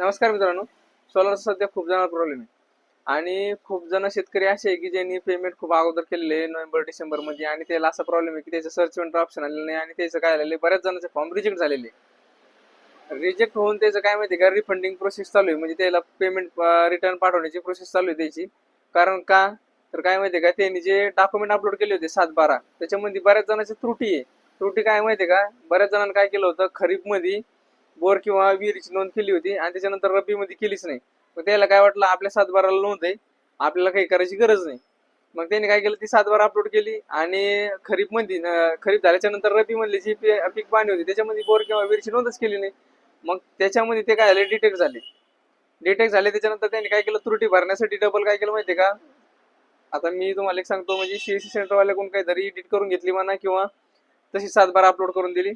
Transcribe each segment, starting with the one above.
नमस्कार मित्रांनो. सोलरचा सध्या खूप जणांना प्रॉब्लेम आहे. आणि खूप जण शेतकरी असे आहे की ज्यांनी पेमेंट खूप अगोदर केलेले आहे नोव्हेंबर डिसेंबरमध्ये. आणि त्याला असा प्रॉब्लेम आहे की त्याचं सर्च वेंटर ऑप्शन आलेलं नाही आणि त्याचं काय झालेलं बऱ्याच जणांचे फॉर्म रिजेक्ट झालेले रिजेक्ट होऊन त्याचं काय माहिती का? रिफंडिंग प्रोसेस चालू आहे. म्हणजे त्याला पेमेंट रिटर्न पाठवण्याची प्रोसेस चालू आहे त्याची. कारण का? तर काय माहिती का? त्यांनी जे डॉक्युमेंट अपलोड केले होते सात बारा त्याच्यामध्ये बऱ्याच जणांची त्रुटी आहे. त्रुटी काय माहिती का? बऱ्याच जणांनी काय केलं होतं? खरीपमध्ये बोर किंवा विहिरीची नोंद केली होती आणि त्याच्यानंतर रब्बी मध्ये केलीच नाही. मग त्याला काय वाटलं? आपल्या सातबाराला नोंद आहे. आपल्याला काही करायची गरज नाही. मग त्यांनी काय केलं? ती सातबारा अपलोड केली आणि खरीपमध्ये खरीप झाल्याच्यानंतर रब्बी मधली जी पीक पाणी होती त्याच्यामध्ये बोर किंवा विहिरीची नोंदच केली नाही. मग त्याच्यामध्ये ते काय झाले? डिटेक्ट झाले. डिटेक्ट झाले. त्याच्यानंतर त्यांनी काय केलं? त्रुटी भरण्यासाठी डबल काय केलं माहितीये का? आता मी तुम्हाला एक सांगतो म्हणजे सीएससी सेंटरवाल्याकडून काहीतरी एडिट करून घेतली म्हणा किंवा तशी सातबारा अपलोड करून दिली.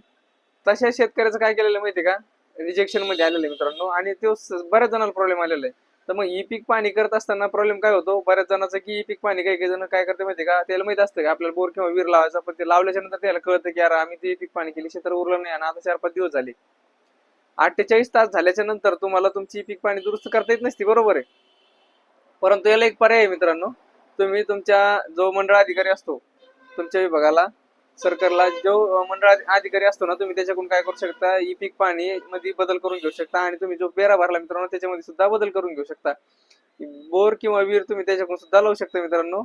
तशा शेतकऱ्याचं काय केलेलं माहितीये का? रिजेक्शनमध्ये आलेलं आहे मित्रांनो. आणि तो बऱ्याच जणांना प्रॉब्लेम आलेला आहे. तर मग ई पीक पाणी करत असताना प्रॉब्लेम काय होतो? बऱ्याच जणांचं की ई पीक पाणी काही काही जण काय करते माहितीये का? त्याला माहीत असतं का? आपल्याला बोर किंवा विहीर लावायचा पण ते लावल्याच्या नंतर त्याला कळतं की यार आम्ही ते पीक पाणी केली. क्षेत्र उरलं नाही आणि आता चार पाच दिवस झाले. अठ्ठेचाळीस तास झाल्याच्यानंतर तुम्हाला तुमची पीक पाणी दुरुस्त करता येत नसते बरोबर आहे? परंतु याला एक पर्याय आहे मित्रांनो. तुम्ही तुमच्या जो मंडळ अधिकारी असतो तुमच्या विभागाला सरकारला जो मंडळ अधिकारी असतो ना तुम्ही त्याच्याकडून काय करू शकता? ई पीक पाणी मध्ये बदल करून घेऊ शकता आणि तुम्ही जो बेरा भरला मित्रांनो त्याच्यामध्ये सुद्धा बदल करून घेऊ शकता. बोर किंवा विहीर तुम्ही त्याच्याकडून सुद्धा लावू शकता मित्रांनो.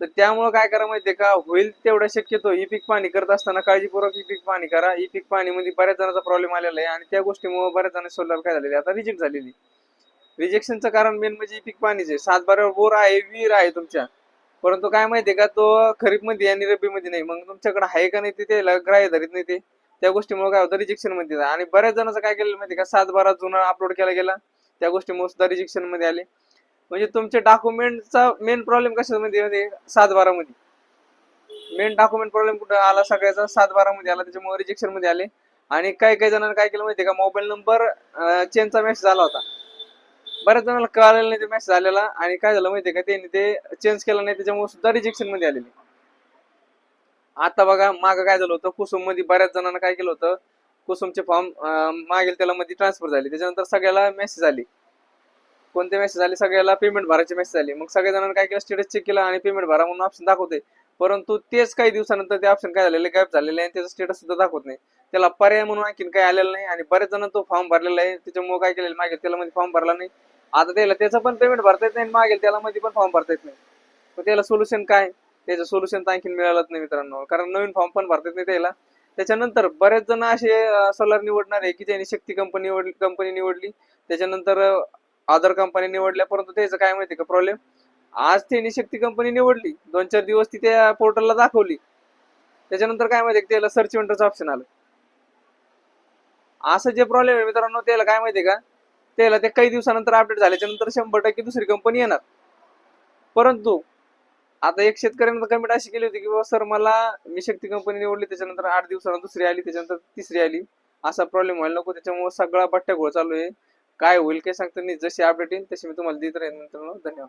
तर त्यामुळे काय करा माहितीये का? होईल तेवढ्या शक्यतो ई पीक पाणी करत असताना काळजीपूर्वक ई पीक पाणी करा. ई पीक पाणी मध्ये बऱ्याच जणांचा प्रॉब्लेम आलेला आहे आणि त्या गोष्टीमुळे बऱ्याच जण सोलर काय झालेली आता रिजेक्ट झालेली रिजेक्शनचं कारण मेन म्हणजे ई पीक पाणीच आहे. सात बारावर बोर आहे विहीर आहे तुमच्या. परंतु काय माहितीये का तो खरीपमध्ये आणि रब्बी मध्ये नाही. मग तुमच्याकडे आहे का नाही ते ग्राह्य धरीत नाही ते. त्या गोष्टीमुळे काय होतं रिजेक्शनमध्ये आणि बऱ्याच जणांचं काय केलं माहिती का सात बारा जुना अपलोड केला गेला. त्या गोष्टीमुळे सुद्धा रिजेक्शनमध्ये आले. म्हणजे तुमच्या डॉक्युमेंटचा मेन प्रॉब्लेम कशामध्ये म्हणजे सात बारा मध्ये मेन डॉक्युमेंट प्रॉब्लेम कुठं आला सगळ्याचा? सात बारा मध्ये आला त्याच्यामुळे रिजेक्शनमध्ये आले. आणि काही काही जणांना काय केलं माहितीये का मोबाईल नंबर चेंजचा मेसेज आला होता. बऱ्याच जणांना कळालेलं नाही ते मेसेज आलेला. आणि काय झालं माहितीये का त्यांनी ते चेंज केलं नाही त्याच्यामुळे सुद्धा रिजेक्शनमध्ये आलेले. आता बघा मागं काय झालं होतं? कुसुममध्ये बऱ्याच जणांना काय केलं होतं? कुसुमचे फॉर्म मागेल त्याला मध्ये ट्रान्सफर झाले. त्याच्यानंतर सगळ्याला मेसेज आले. कोणते मेसेज आले? सगळ्याला पेमेंट भरायचे मेसेज आले. मग सगळ्या जणांना काय केलं? स्टेटस चेक केला आणि पेमेंट भरा म्हणून ऑप्शन दाखवते परंतु तेच काही दिवसानंतर ते ऑप्शन काय झालेले गायब झालेले आहे त्याचं स्टेटस सुद्धा दाखवत नाही. त्याला पर्याय म्हणून आणखीन काही आलेलं नाही आणि बरेच जण तो फॉर्म भरलेला आहे. त्याच्यामुळे काय केलेलं मागेल त्याला मध्ये फॉर्म भरला नाही. आता त्याला त्याचं पण पेमेंट भरता येत नाही आणि मागेल त्याला मध्ये पण फॉर्म भरता येत नाही. पण त्याला सोल्युशन काय? त्याचं सोल्युशन तर आणखीन मिळालंच नाही मित्रांनो. कारण नवीन फॉर्म पण भरता येत नाही त्याला. त्याच्यानंतर बरेच जण असे सोलर निवडणार आहे की त्यांनी शक्ती कंपनी निवडली कंपनी निवडली. त्याच्यानंतर अदर कंपनी निवडल्या. परंतु त्याचं काय माहिती का प्रॉब्लेम आज त्यांनी शक्ती कंपनी निवडली. दोन चार दिवस ती त्या पोर्टलला दाखवली. त्याच्यानंतर काय माहिती त्याला सर्च विंडोचं ऑप्शन आलं. असं जे प्रॉब्लेम आहे मित्रांनो त्याला काय माहिती का? त्याला ते काही दिवसानंतर अपडेट झाल्याच्यानंतर शंभर टक्के दुसरी कंपनी येणार. परंतु आता एक शेतकऱ्यानं कमेंट अशी केली होती की बाबा सर मला मी शक्ती कंपनी निवडली त्याच्यानंतर आठ दिवसानंतर दुसरी आली त्याच्यानंतर तिसरी आली. असा प्रॉब्लेम व्हायला नको. त्याच्यामुळे सगळा बट्ट्या घोळ चालू आहे. काय होईल काय सांगता नाही. जशी अपडेट येईल तशी मी तुम्हाला देत राहील मित्रांनो. धन्यवाद.